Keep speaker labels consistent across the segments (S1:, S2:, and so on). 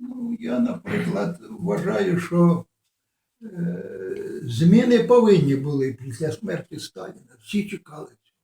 S1: Ну, я, наприклад, вважаю, що е, зміни повинні були після смерті Сталіна. Всі чекали цього.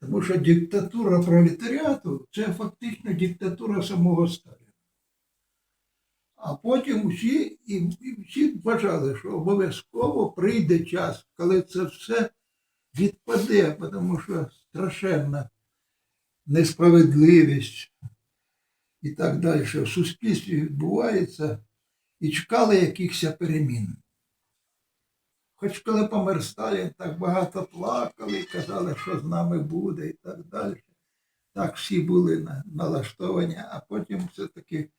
S1: Тому що диктатура пролетаріату це фактично диктатура самого Сталіна. А потім всі, і, і всі вважали, що обов'язково прийде час, коли це все відпаде, тому що страшенна несправедливість і так далі в суспільстві відбувається і чекали якихось перемін. Хоч коли помер Сталін, так багато плакали і казали, що з нами буде і так далі. Так всі були налаштовані, а потім все-таки,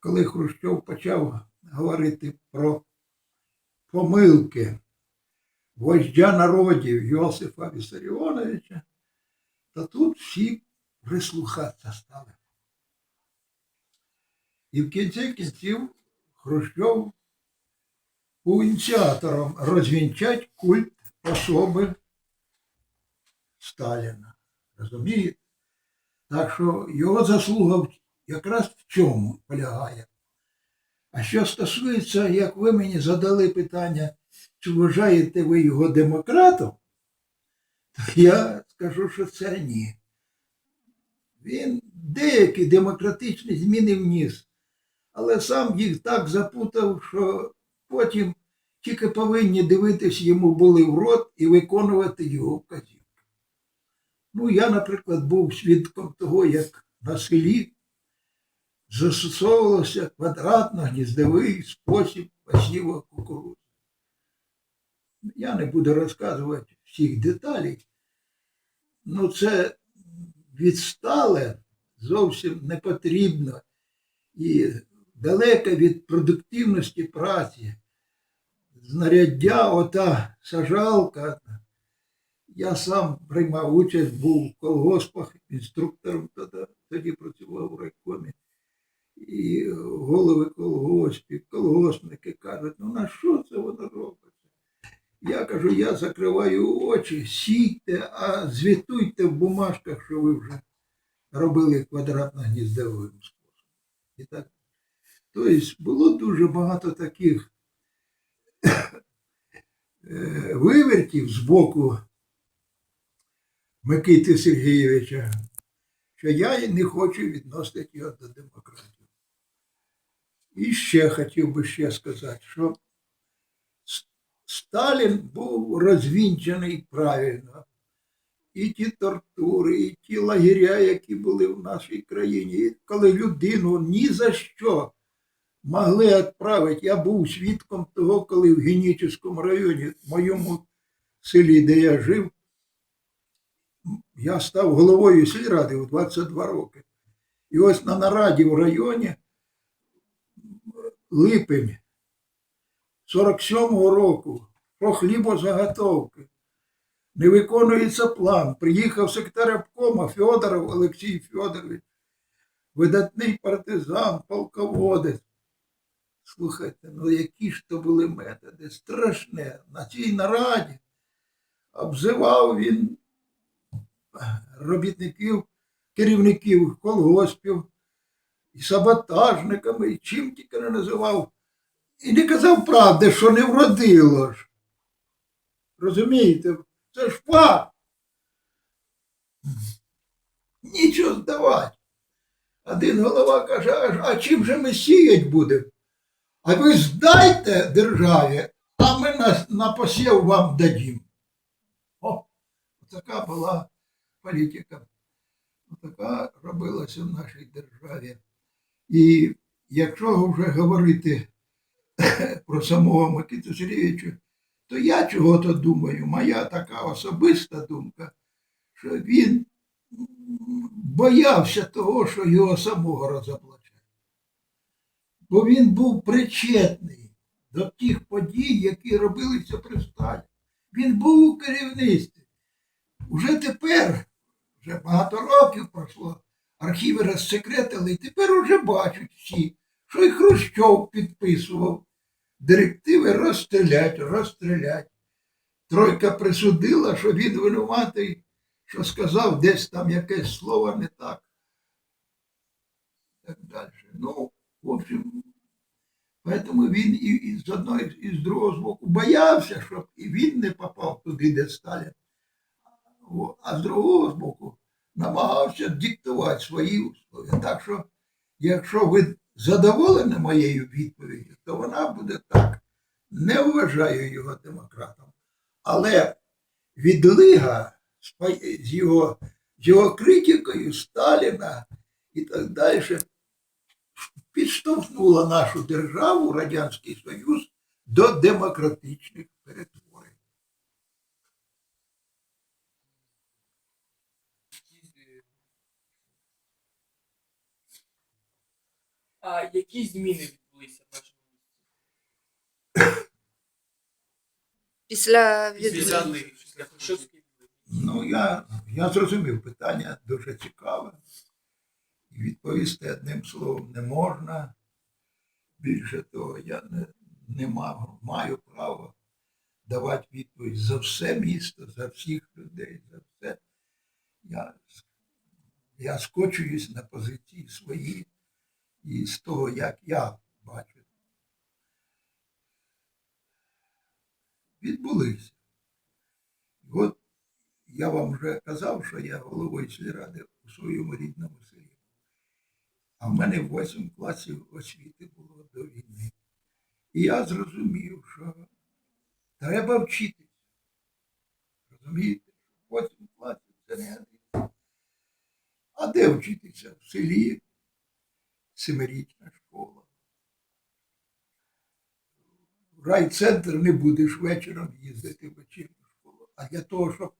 S1: коли Хрущов почав говорити про помилки вождя народів Йосифа Вісаріоновича, то тут всі прислухатися стали. І в кінці кінців Хрущов був ініціатором розвінчать культ особи Сталіна. Розумієте? Так що його заслуга якраз в чому полягає. А що стосується, як ви мені задали питання, чи вважаєте ви його демократом, то я скажу, що це ні. Він деякі демократичні зміни вніс, але сам їх так запутав, що потім тільки повинні дивитись йому були в рот і виконувати його вказівки. Ну, я, наприклад, був свідком того, як на селі застосовувався квадратно-гніздовий спосіб посіву кукурудзи. Я не буду розказувати всіх деталей, ну це відстале зовсім не потрібно і далеке від продуктивності праці. Знаряддя, ота сажалка. Я сам приймав участь, був в колгоспах, інструктором тоді, тоді працював у райкомі. І голови колгоспів, колгоспники кажуть, ну на що це воно робиться? Я кажу, я закриваю очі, сійте, а звітуйте в бумажках, що ви вже робили квадратно-гніздовим способом. І так. Тобто було дуже багато таких е, вивертів з боку Микити Сергійовича, що я не хочу відносити його до демократії. І ще хотів би ще сказати, що Сталін був розвінчений правильно. І ті тортури, і ті лагеря, які були в нашій країні, коли людину ні за що могли відправити. Я був свідком того, коли в Генічеському районі, в моєму селі, де я жив, я став головою сільради у 22 роки. І ось на нараді в районі липень 47-го року про хлібозаготовки. Не виконується план. Приїхав секретар обкома Федоров Олексій Федорович, видатний партизан, полководець. Слухайте, ну які ж то були методи? Страшне. На цій нараді обзивав він робітників, керівників колгоспів, і саботажниками, і чим тільки не називав. І не казав правди, що не вродило ж. Розумієте? Це ж факт. Нічого здавати. Один голова каже, а, а чим же ми сіять будемо? А ви здайте державі, а ми на, на посів вам дадім. О, така була політика. Така робилася в нашій державі. І якщо вже говорити про самого Микиту Сергійовича, то я чого-то думаю, моя така особиста думка, що він боявся того, що його самого розоблачать. Бо він був причетний до тих подій, які робилися при Сталі. Він був у керівництві. Уже тепер, вже багато років пройшло, архіви розсекретили, і тепер уже бачать всі, що і Хрущов підписував директиви розстрілять, розстрілять. Тройка присудила, що він винуватий, що сказав десь там якесь слово не так. Так далі. Ну, в общем, Тому він і, і з одного, і з другого боку боявся, щоб і він не попав туди, де Сталін. А з другого боку намагався диктувати свої условия. Так що, якщо ви задоволені моєю відповіддю, то вона буде так. Не вважаю його демократом. Але відлига з його, з його критикою Сталіна і так далі підштовхнула нашу державу, Радянський Союз, до демократичних перетворень.
S2: А які зміни відбулися в вашому місті?
S3: Після
S2: Після Хрущовської?
S1: Ну, я, я зрозумів питання дуже цікаве. І відповісти одним словом не можна. Більше того, я не, не мав, маю право давати відповідь за все місто, за всіх людей, за все. Я, я скочуюсь на позиції свої і з того, як я бачу. Відбулися. От я вам вже казав, що я головою сільради у своєму рідному селі. А в мене 8 класів освіти було до війни. І я зрозумів, що треба вчитися. Розумієте? 8 класів це не один. А де вчитися? В селі семирічна школа. В райцентр не будеш вечором їздити в вечірню школу. А для того, щоб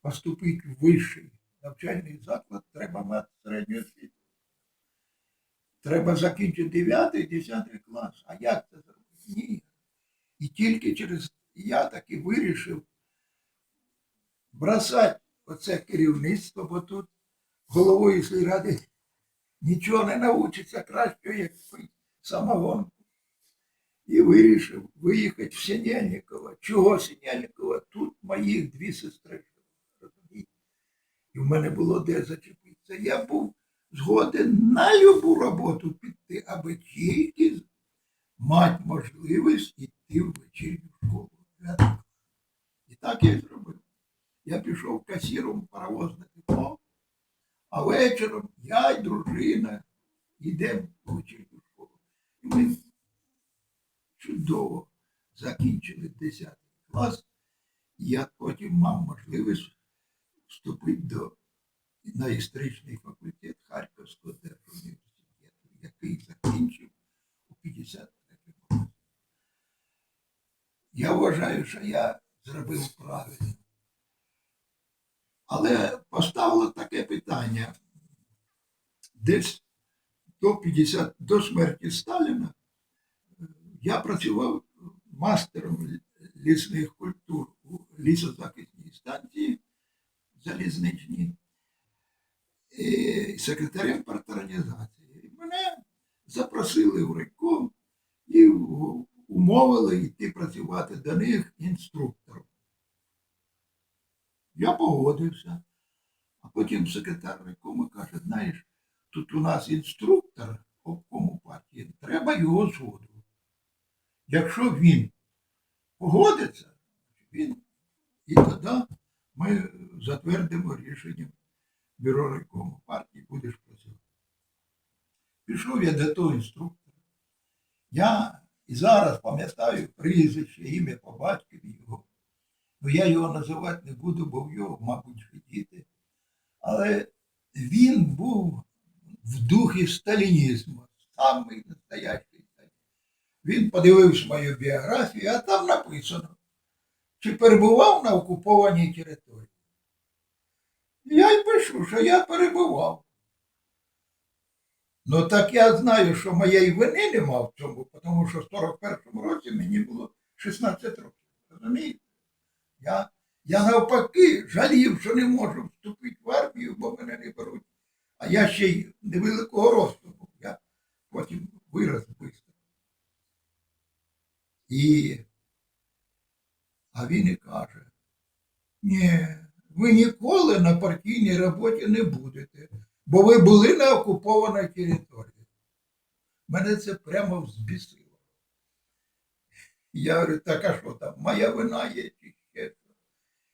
S1: поступити в вищий навчальний заклад, треба мати середню освіту. Треба закінчити 9-10 клас. А як це зробити? Ні. І тільки через я таки вирішив бросати оце керівництво, бо тут головою сільради нічого не навчиться краще, як пить самогонку. І вирішив виїхати в Синельниково. Чого Синельниково? Тут моїх дві сестри. І в мене було де зачепитися. Я був згоден на любу роботу піти, аби тільки мати можливість йти в вечірню школу. І так я і зробив. Я пішов касіром паровозне тепло, а вечором я й дружина йдемо в вечірню школу. І ми чудово закінчили 10 клас. І я потім мав можливість вступити до на історичний факультет Харківського держуніверситету, який закінчив у 53 році. Я вважаю, що я зробив правильно. Але поставило таке питання. Десь до 50, до смерті Сталіна е, я працював мастером лісних культур у лісозахисній станції залізничній і секретарем парторганізації. Мене запросили в райком і умовили йти працювати до них інструктором. Я погодився. А потім секретар райкому каже, знаєш, тут у нас інструктор обкому партії, треба його згоду. Якщо він погодиться, він і тоді ми затвердимо рішенням бюро райкому партії, будеш працювати. Пішов я до того інструктора. Я і зараз пам'ятаю прізвище, ім'я по батькові його. Ну я його називати не буду, бо в його, мабуть, діти. Але він був в духі сталінізму, самий настоящий. Він подивився мою біографію, а там написано, чи перебував на окупованій території. Пишу, що я перебував. Ну так я знаю, що моєї вини нема в цьому, тому що в 41-му році мені було 16 років. Розумієте? Я, я навпаки жалів, що не можу вступити в армію, бо мене не беруть. А я ще й невеликого росту був. Я потім вирос швидко. І а він і каже, ні, ви ніколи на партійній роботі не будете, бо ви були на окупованій території. Мене це прямо взбісило. Я говорю, так а що там, моя вина є чи ще?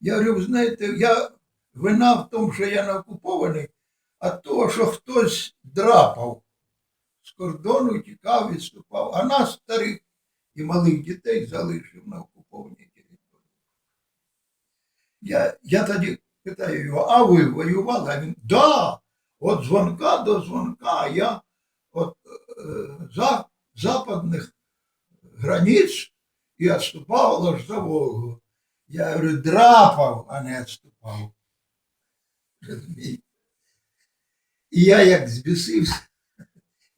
S1: Я говорю, ви знаєте, я вина в тому, що я не окупований, а то, що хтось драпав з кордону, тікав, відступав, а нас старих і малих дітей залишив на території. Я, я тоді питаю його, а ви воювали? А він, да, от дзвонка до дзвонка, я от е, за, западних границь і відступав аж за Волгу. Я говорю, драпав, а не відступав. І я як збісився,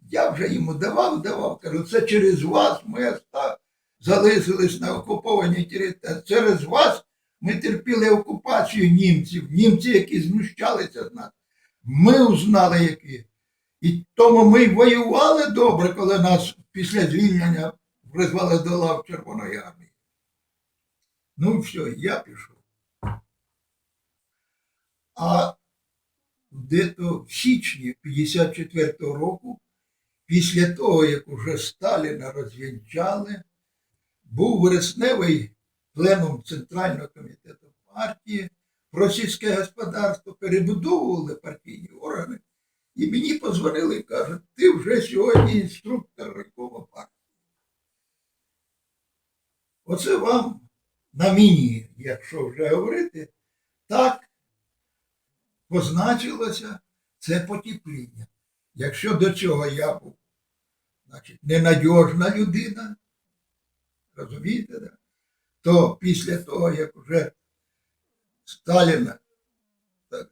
S1: я вже йому давав, давав, кажу, це через вас ми залишились на окупованій території. Через вас ми терпіли окупацію німців, німці, які знущалися з нас. Ми узнали, які. І тому ми воювали добре, коли нас після звільнення призвали до лав Червоної армії. Ну, все, я пішов. А де-то в січні 54-го року, після того, як уже Сталіна розвінчали, був вересневий пленум Центрального комітету партії про сільське господарство, перебудовували партійні органи, і мені позвонили і кажуть, ти вже сьогодні інструктор райкому партії. Оце вам на мені, якщо вже говорити, так позначилося це потепління. Якщо до цього я був, значить, ненадіжна людина, розумієте, да? То після того, як вже Сталіна е,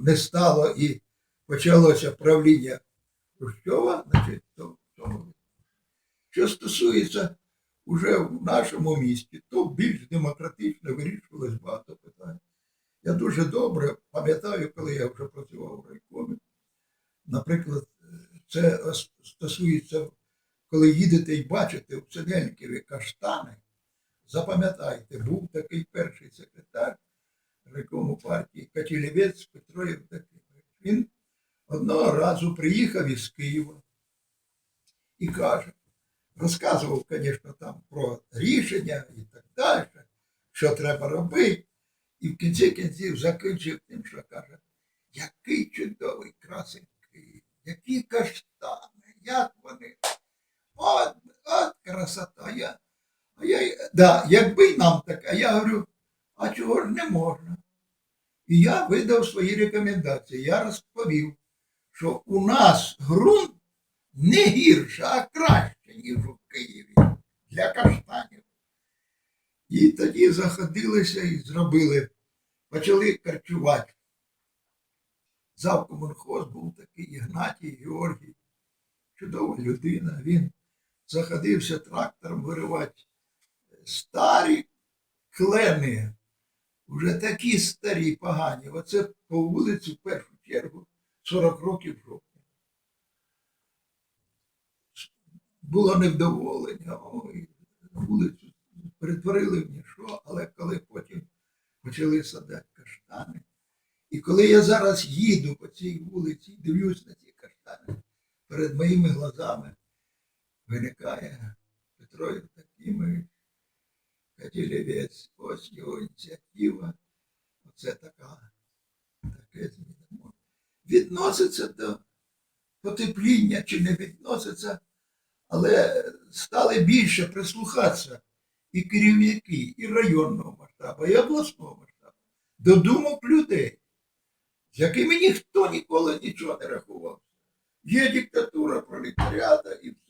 S1: не стало і почалося правління Хрущова, значить, то в. Що стосується уже в нашому місті, то більш демократично вирішувалось багато питань. Я дуже добре пам'ятаю, коли я вже працював в райкомі. Наприклад, це стосується, коли їдете і бачите у Синельникові каштани, запам'ятайте, був такий перший секретар райкому партії Катілівець Петро Євдокимович. Він одного разу приїхав із Києва і каже, розказував, звісно, там про рішення і так далі, що треба робити. І в кінці кінців закінчив тим, що каже, який чудовий красень Київ, які каштани, як вони. От, от красота. Я, а я, да, якби нам так, а я говорю, а чого ж не можна? І я видав свої рекомендації. Я розповів, що у нас ґрунт не гірше, а краще, ніж у Києві для каштанів. І тоді заходилися і зробили, почали харчувати. Завкомунхоз був такий Ігнатій Георгій, чудова людина. Він заходився трактором виривати старі клени, вже такі старі, погані. Оце по вулиці в першу чергу 40 років жовтня. Було невдоволення, ой, вулицю перетворили в ніщо, але коли потім почали садати каштани. І коли я зараз їду по цій вулиці дивлюсь на ці каштани, перед моїми глазами виникає Петро Євдокимович, Катілівець, ось його ініціатива. Оце така, таке зміна. Відноситься до потепління чи не відноситься, але стали більше прислухатися і керівники, і районного масштабу, і обласного масштабу до думок людей, з якими ніхто ніколи нічого не рахував. Є диктатура пролетаріата і все.